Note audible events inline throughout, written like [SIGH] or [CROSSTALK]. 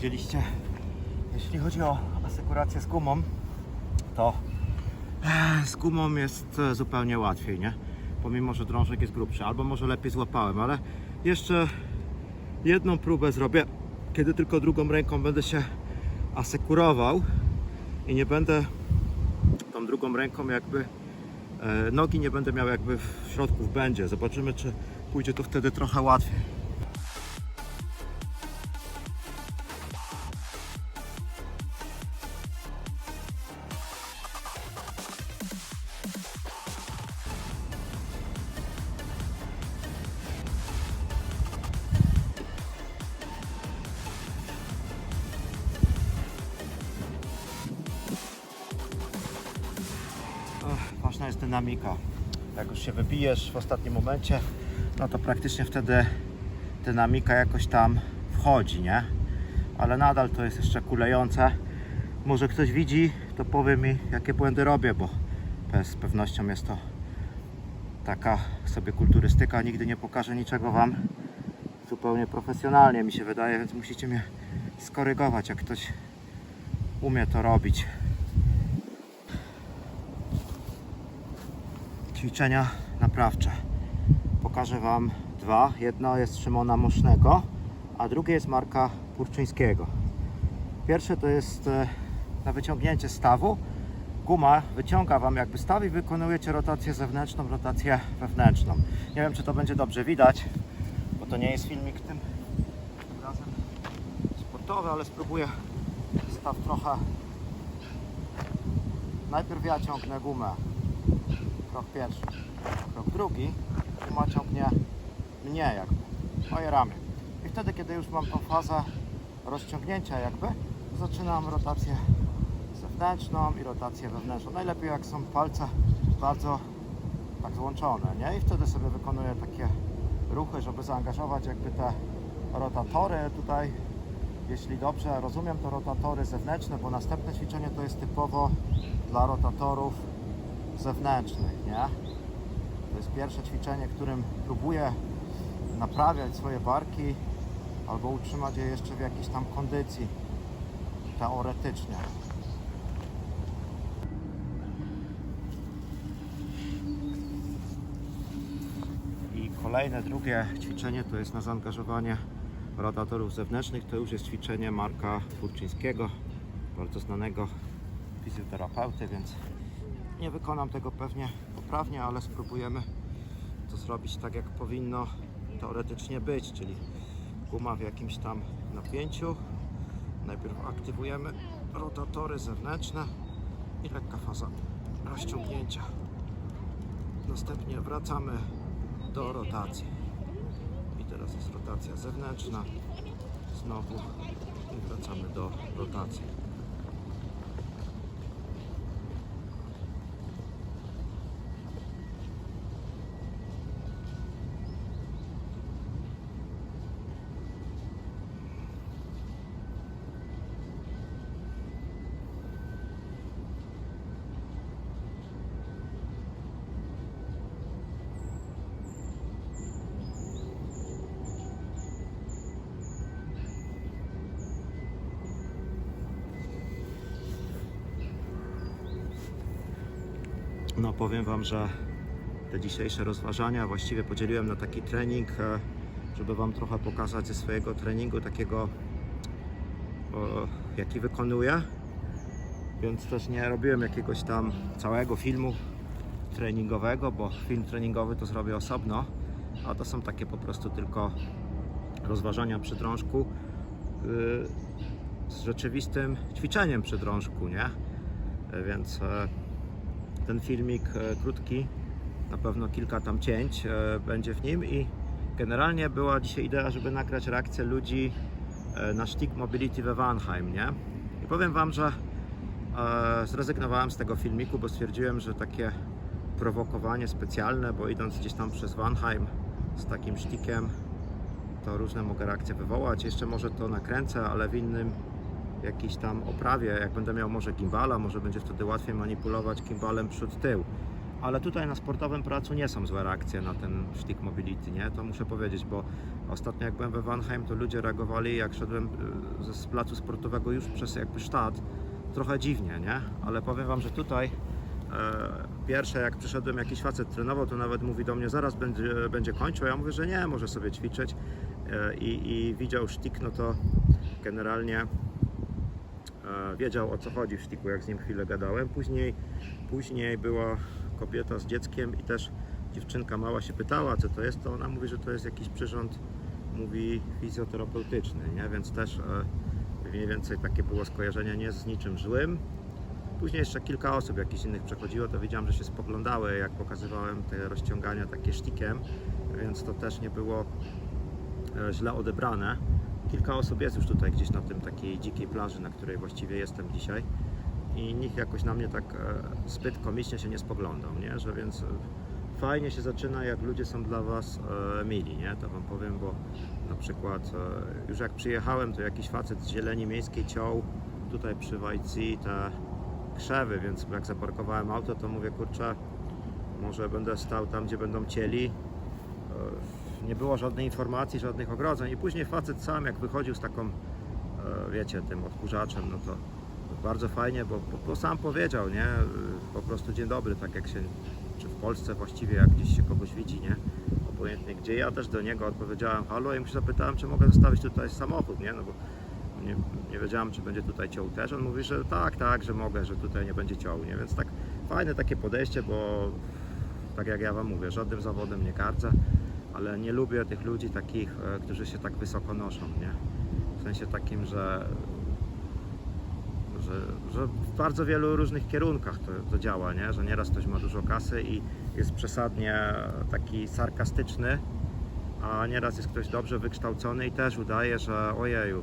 Widzieliście, jeśli chodzi o asekurację z gumą, to eh, z gumą jest e, zupełnie łatwiej, nie? Pomimo, że drążek jest grubszy, albo może lepiej złapałem, ale jeszcze jedną próbę zrobię, kiedy tylko drugą ręką będę się asekurował i nie będę tą drugą ręką jakby e, nogi nie będę miał jakby w środku w będzie. Zobaczymy, czy pójdzie to wtedy trochę łatwiej. Dynamika. Jak już się wybijesz w ostatnim momencie, no to praktycznie wtedy dynamika jakoś tam wchodzi, nie? Ale nadal to jest jeszcze kulejące. Może ktoś widzi, to powie mi, jakie błędy robię, bo z pewnością jest to taka sobie kulturystyka. Nigdy nie pokażę niczego Wam zupełnie profesjonalnie, mi się wydaje, więc musicie mnie skorygować, jak ktoś umie to robić. Ćwiczenia naprawcze. Pokażę Wam dwa. Jedno jest Szymona Mosznego, a drugie jest Marka Purczyńskiego. Pierwsze to jest e, na wyciągnięcie stawu. Guma wyciąga Wam jakby staw i wykonujecie rotację zewnętrzną, rotację wewnętrzną. Nie wiem, czy to będzie dobrze widać, bo to nie jest filmik tym razem sportowy, ale spróbuję staw trochę. Najpierw ja ciągnę gumę krok pierwszy. Krok drugi, guma ciągnie mnie jakby, moje ramię. I wtedy, kiedy już mam tą fazę rozciągnięcia jakby, zaczynam rotację zewnętrzną i rotację wewnętrzną. Najlepiej jak są palce bardzo tak złączone, nie? I wtedy sobie wykonuję takie ruchy, żeby zaangażować jakby te rotatory tutaj. Jeśli dobrze rozumiem, to rotatory zewnętrzne, bo następne ćwiczenie to jest typowo dla rotatorów zewnętrznych, nie? To jest pierwsze ćwiczenie, którym próbuję naprawiać swoje barki albo utrzymać je jeszcze w jakiejś tam kondycji teoretycznie. I kolejne, drugie ćwiczenie to jest na zaangażowanie rotatorów zewnętrznych. To już jest ćwiczenie Marka Furczyńskiego, bardzo znanego fizjoterapeuty, więc nie wykonam tego pewnie poprawnie, ale spróbujemy to zrobić tak, jak powinno teoretycznie być, czyli guma w jakimś tam napięciu. Najpierw aktywujemy rotatory zewnętrzne i lekka faza rozciągnięcia. Następnie wracamy do rotacji. I teraz jest rotacja zewnętrzna. Znowu wracamy do rotacji. Powiem Wam, że te dzisiejsze rozważania właściwie podzieliłem na taki trening, e, żeby Wam trochę pokazać ze swojego treningu takiego, jaki wykonuję. Więc też nie robiłem jakiegoś tam całego filmu treningowego, bo film treningowy to zrobię osobno, a to są takie po prostu tylko rozważania przy drążku yy, z rzeczywistym ćwiczeniem przy drążku, nie? E, Więc e, ten filmik e, krótki, na pewno kilka tam cięć e, będzie w nim i generalnie była dzisiaj idea, żeby nagrać reakcję ludzi e, na Stick Mobility we Vanheim, nie? I powiem Wam, że zrezygnowałem z tego filmiku, bo stwierdziłem, że takie prowokowanie specjalne, bo idąc gdzieś tam przez Vanheim z takim sztikiem, to różne mogę reakcje wywołać. Jeszcze może to nakręcę, ale w innym jakiejś tam oprawie, jak będę miał może gimbala, może będzie wtedy łatwiej manipulować gimbalem przód-tył. Ale tutaj na sportowym pracu nie są złe reakcje na ten stick mobility, nie? To muszę powiedzieć, bo ostatnio jak byłem we Vanheim, to ludzie reagowali, jak szedłem ze z placu sportowego już przez jakby sztat, trochę dziwnie, nie? Ale powiem Wam, że tutaj e, pierwsze jak przyszedłem, jakiś facet trenował, to nawet mówi do mnie, zaraz będzie, będzie kończył, ja mówię, że nie, może sobie ćwiczyć e, i, i widział sztik, no to generalnie e, wiedział o co chodzi w sztiku, jak z nim chwilę gadałem. Później, później była kobieta z dzieckiem i też dziewczynka mała się pytała, co to jest, to ona mówi, że to jest jakiś przyrząd, mówi fizjoterapeutyczny, nie? więc też e, mniej więcej takie było skojarzenie nie z niczym złym. Później jeszcze kilka osób jakichś innych przechodziło, to widziałem, że się spoglądały, jak pokazywałem te rozciągania takie sztikiem, więc to też nie było e, źle odebrane. Kilka osób jest już tutaj gdzieś na tym takiej dzikiej plaży, na której właściwie jestem dzisiaj i nikt jakoś na mnie tak e, zbyt komicznie się nie spoglądał, nie? Że więc e, fajnie się zaczyna, jak ludzie są dla Was e, mili, nie? To Wam powiem, bo na przykład już jak przyjechałem, to jakiś facet z zieleni miejskiej ciął tutaj przy Wajci te krzewy, więc jak zaparkowałem auto, to mówię, kurczę, może będę stał tam, gdzie będą cieli. Nie było żadnej informacji, żadnych ogrodzeń i później facet sam, jak wychodził z taką, e, wiecie, tym odkurzaczem, no to bardzo fajnie, bo, bo, sam powiedział, nie, E, po prostu dzień dobry, tak jak się, czy w Polsce właściwie, jak gdzieś się kogoś widzi, nie, obojętnie gdzie, ja też do niego odpowiedziałem halo i mu się zapytałem, czy mogę zostawić tutaj samochód, nie, no bo nie, nie wiedziałem, czy będzie tutaj ciął też. On mówi, że tak, tak, że mogę, że tutaj nie będzie ciął, nie? Więc tak fajne takie podejście, bo tak jak ja Wam mówię, żadnym zawodem nie gardzę, ale nie lubię tych ludzi takich, e, którzy się tak wysoko noszą, nie? W sensie takim, że, że, że w bardzo wielu różnych kierunkach to, to działa, nie? Że nieraz ktoś ma dużo kasy i jest przesadnie taki sarkastyczny, a nieraz jest ktoś dobrze wykształcony i też udaje, że ojeju,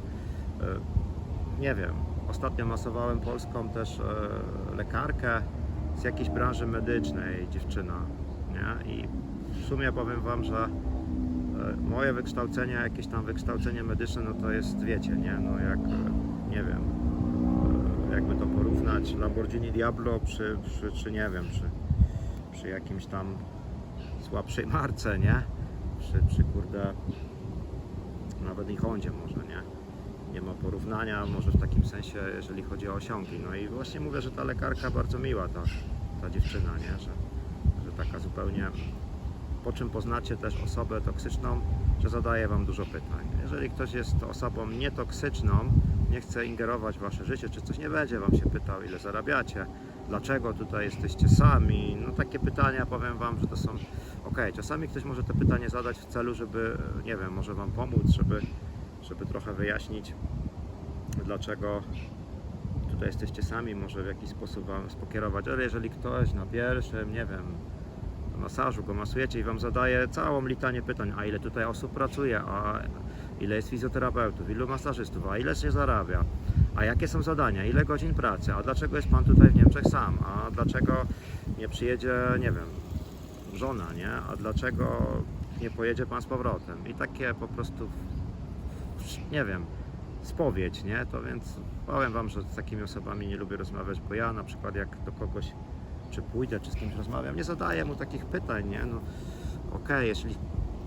e, nie wiem, ostatnio masowałem polską też e, lekarkę z jakiejś branży medycznej, dziewczyna, nie? I sumie powiem Wam, że e, moje wykształcenie, jakieś tam wykształcenie medyczne, no to jest, wiecie, nie, no jak, e, nie wiem, e, jakby to porównać, Lamborghini Diablo przy, przy czy nie wiem, przy, przy jakimś tam słabszej marce, nie? Przy, przy kurde, nawet i Hondzie może, nie? Nie ma porównania, może w takim sensie, jeżeli chodzi o osiągi. No i właśnie mówię, że ta lekarka bardzo miła, ta, ta dziewczyna, nie? Że, że taka zupełnie, po czym poznacie też osobę toksyczną, że zadaje Wam dużo pytań. Jeżeli ktoś jest osobą nietoksyczną, nie chce ingerować w Wasze życie, czy coś nie będzie Wam się pytał, ile zarabiacie, dlaczego tutaj jesteście sami, no takie pytania, powiem Wam, że to są, ok, czasami ktoś może te pytanie zadać w celu, żeby, nie wiem, może Wam pomóc, żeby, żeby trochę wyjaśnić, dlaczego tutaj jesteście sami, może w jakiś sposób Wam spokierować, ale jeżeli ktoś na pierwszym, nie wiem, masażu go masujecie i Wam zadaje całą litanię pytań, a ile tutaj osób pracuje, a ile jest fizjoterapeutów, ilu masażystów, a ile się zarabia, a jakie są zadania, ile godzin pracy, a dlaczego jest Pan tutaj w Niemczech sam, a dlaczego nie przyjedzie, nie wiem, żona, nie, a dlaczego nie pojedzie Pan z powrotem? I takie po prostu, nie wiem, spowiedź, nie, to więc powiem Wam, że z takimi osobami nie lubię rozmawiać, bo ja na przykład jak do kogoś czy pójdę, czy z kimś rozmawiam, nie zadaję mu takich pytań, nie? No, okej, jeśli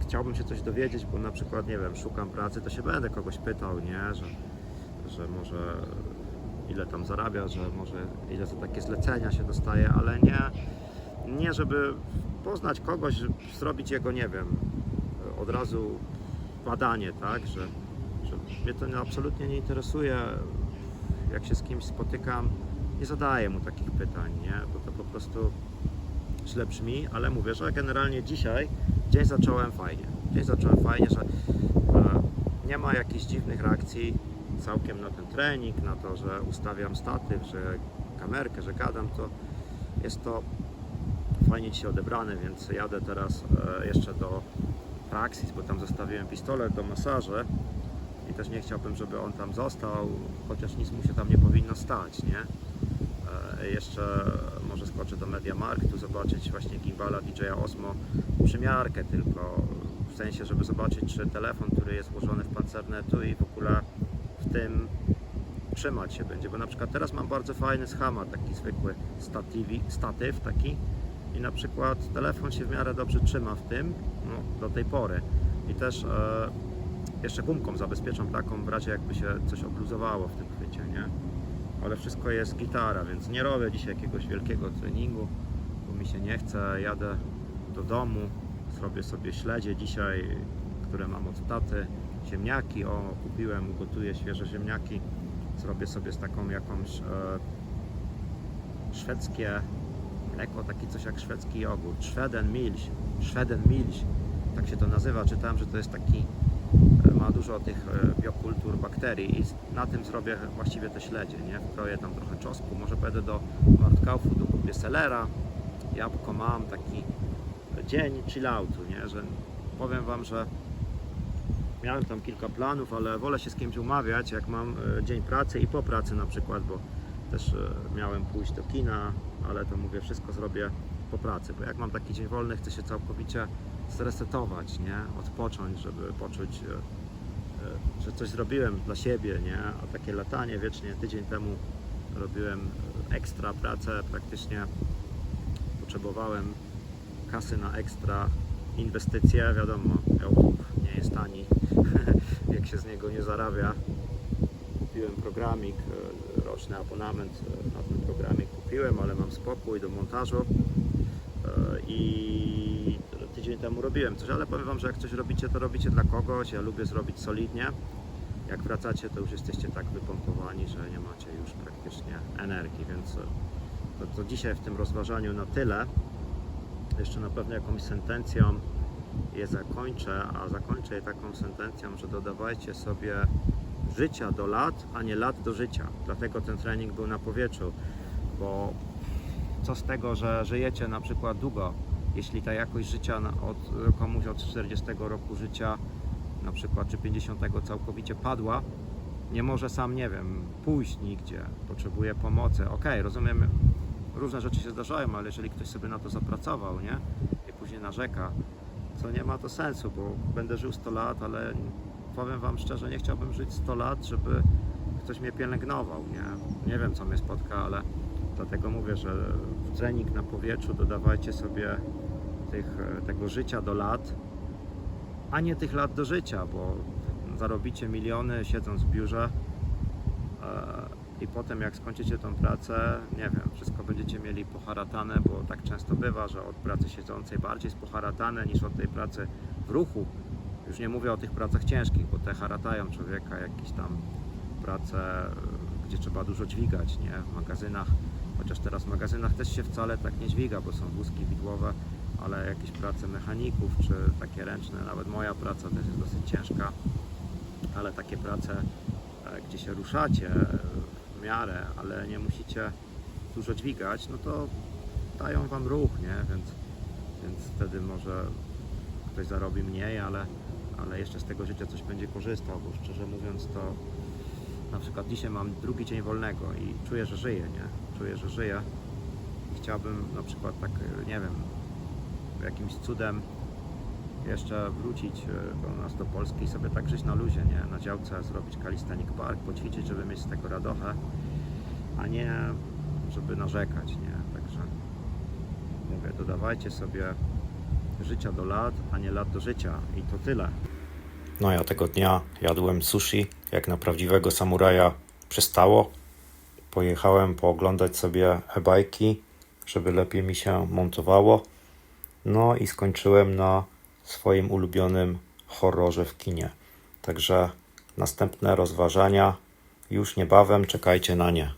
chciałbym się coś dowiedzieć, bo na przykład, nie wiem, szukam pracy, to się będę kogoś pytał, nie? Że, że może ile tam zarabia, że może ile za takie zlecenia się dostaje, ale nie, nie żeby poznać kogoś, żeby zrobić jego, nie wiem, od razu badanie, tak? Że, że mnie to absolutnie nie interesuje, jak się z kimś spotykam, nie zadaję mu takich pytań, nie? Bo to po prostu źle brzmi, ale mówię, że generalnie dzisiaj dzień zacząłem fajnie. Dzień zacząłem fajnie, że e, nie ma jakichś dziwnych reakcji całkiem na ten trening, na to, że ustawiam statyw, że kamerkę, że gadam, to jest to fajnie dzisiaj odebrane, więc jadę teraz e, jeszcze do Praxis, bo tam zostawiłem pistolet do masaży i też nie chciałbym, żeby on tam został, chociaż nic mu się tam nie powinno stać, nie? E, Jeszcze może skoczę do Mediamarktu zobaczyć właśnie gimbala DJI Osmo. Przymiarkę tylko w sensie, żeby zobaczyć czy telefon, który jest włożony w pancerne etui w ogóle w tym trzymać się będzie, bo na przykład teraz mam bardzo fajny schama, taki zwykły statywi, statyw taki. I na przykład telefon się w miarę dobrze trzyma w tym, no, do tej pory. I też e, jeszcze gumką zabezpieczam taką w razie jakby się coś obluzowało w tym chwycie, nie? Ale wszystko jest gitara, więc nie robię dzisiaj jakiegoś wielkiego treningu, bo mi się nie chce, jadę do domu, zrobię sobie śledzie dzisiaj, które mam od taty, ziemniaki, o kupiłem, ugotuję świeże ziemniaki, zrobię sobie z taką jakąś e, szwedzkie mleko, taki coś jak szwedzki jogurt, Schweden Milch, Schweden Milch, tak się to nazywa, czytałem, że to jest taki ma dużo tych e, biokultur, bakterii i na tym zrobię właściwie te śledzie, nie? Wkroję tam trochę czosnku, może pojadę do Martkaufu, dokupię selera, jabłko mam, taki dzień chilloutu, nie? Że powiem Wam, że miałem tam kilka planów, ale wolę się z kimś umawiać, jak mam e, dzień pracy i po pracy na przykład, bo też e, miałem pójść do kina, ale to mówię, wszystko zrobię po pracy, bo jak mam taki dzień wolny, chcę się całkowicie zresetować, nie? Odpocząć, żeby poczuć, e, e, że coś zrobiłem dla siebie, nie? A takie latanie wiecznie, tydzień temu robiłem e, ekstra pracę, praktycznie potrzebowałem kasy na ekstra inwestycje, wiadomo, YouTube nie jest tani, [LAUGHS] jak się z niego nie zarabia. Kupiłem programik, roczny abonament na ten programik kupiłem, ale mam spokój do montażu i tydzień temu robiłem coś, ale powiem Wam, że jak coś robicie, to robicie dla kogoś, ja lubię zrobić solidnie. Jak wracacie, to już jesteście tak wypompowani, że nie macie już praktycznie energii, więc e, to, to dzisiaj w tym rozważaniu na tyle. Jeszcze na pewno jakąś sentencją je zakończę, a zakończę je taką sentencją, że dodawajcie sobie życia do lat, a nie lat do życia. Dlatego ten trening był na powietrzu, bo co z tego, że żyjecie na przykład długo, jeśli ta jakość życia od komuś od 40 roku życia, na przykład czy 50 całkowicie padła, nie może sam, nie wiem, pójść nigdzie, potrzebuje pomocy. Okej, rozumiem, różne rzeczy się zdarzają, ale jeżeli ktoś sobie na to zapracował, nie? I później narzeka, co nie ma to sensu, bo będę żył 100 lat, ale powiem Wam szczerze, nie chciałbym żyć 100 lat, żeby ktoś mnie pielęgnował, nie? Nie wiem, co mnie spotka, ale dlatego mówię, że w trening na powietrzu dodawajcie sobie tych, e, tego życia do lat, a nie tych lat do życia, bo zarobicie miliony siedząc w biurze e, i potem jak skończycie tą pracę, nie wiem, wszystko będziecie mieli poharatane, bo tak często bywa, że od pracy siedzącej bardziej jest poharatane niż od tej pracy w ruchu. Już nie mówię o tych pracach ciężkich, bo te haratają człowieka, jakieś tam prace, e, gdzie trzeba dużo dźwigać, nie? W magazynach, chociaż teraz w magazynach też się wcale tak nie dźwiga, bo są wózki widłowe, ale jakieś prace mechaników, czy takie ręczne, nawet moja praca też jest dosyć ciężka, ale takie prace, e, gdzie się ruszacie e, w miarę, ale nie musicie dużo dźwigać, no to dają Wam ruch, nie? Więc, więc wtedy może ktoś zarobi mniej, ale, ale jeszcze z tego życia coś będzie korzystał, bo szczerze mówiąc to na przykład dzisiaj mam drugi dzień wolnego i czuję, że żyję, nie? Czuję, że żyję i chciałbym na przykład tak, e, nie wiem, jakimś cudem jeszcze wrócić e, do nas do Polski i sobie tak żyć na luzie, nie? Na działce zrobić calisthenic park, poćwiczyć, żeby mieć z tego radochę, a nie żeby narzekać, nie? Także mówię, dodawajcie sobie życia do lat, a nie lat do życia i to tyle. No ja tego dnia jadłem sushi, jak na prawdziwego samuraja przystało. Pojechałem pooglądać sobie e-bajki, żeby lepiej mi się montowało. No i skończyłem na swoim ulubionym horrorze w kinie. Także następne rozważania już niebawem, czekajcie na nie.